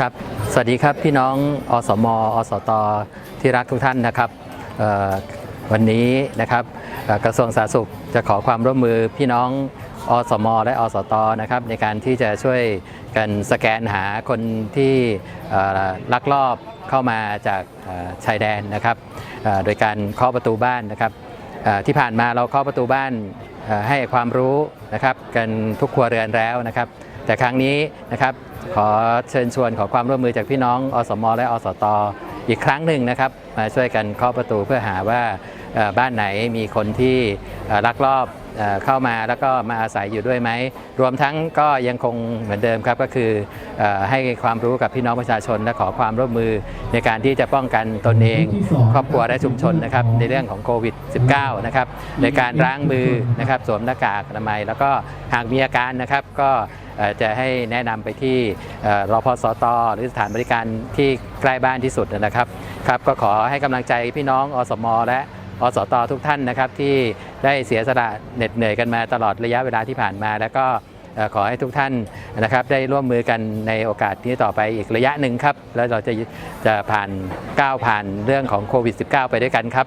ครับ สวัสดีครับพี่น้องอสมอสตที่รักทุกท่านนะครับวันนี้นะครับกระทรวงสาธารณสุขจะขอความร่วมมือพี่น้องอสม และอสตนะครับในการที่จะช่วยกันสแกนหาคนที่ลักลอบเข้ามาจากชายแดนนะครับโดยการเคาะประตูบ้านนะครับที่ผ่านมาเราเคาะประตูบ้านให้ความรู้นะครับกันทุกครัวเรือนแล้วนะครับ แต่ครั้งนี้นะครับขอเชิญชวนขอความร่วมมือจากพี่น้องอสมและอสตอีกครั้งหนึ่งนะครับ มาช่วยกันเคาะประตูเพื่อหาว่าบ้านไหนมีคนที่ลักลอบเข้ามาแล้วก็มาอาศัยอยู่ด้วยไหม รวมทั้งก็ยังคงเหมือนเดิมครับก็คืออให้ความรู้กับพี่น้องประชาชนและขอความร่วมมือในการที่จะป้องกันตนเอง ครอบครัวและชุมชนนะครับในเรื่องของโควิด -19 นะครับในการล้างมือนะครับสวมหน้ากากอนามัย แล้วก็หากมีอาการนะครับก็ จะให้แนะนำไปที่เอ่อรพสต หรือสถานบริการที่ใกล้บ้านที่สุดนะครับครับ ก็ขอให้กำลังใจพี่น้องอสม และอสตทุกท่านนะครับที่ได้เสียสละเหน็ดเหนื่อยกันมาตลอดระยะเวลาที่ผ่านมา แล้วก็ขอให้ทุกท่านนะครับได้ร่วมมือกันในโอกาสนี้ต่อไปอีกระยะหนึ่งครับ แล้วเราจะจะผ่านก้าวผ่านเรื่องของโควิด -19 ไปด้วยกันครับ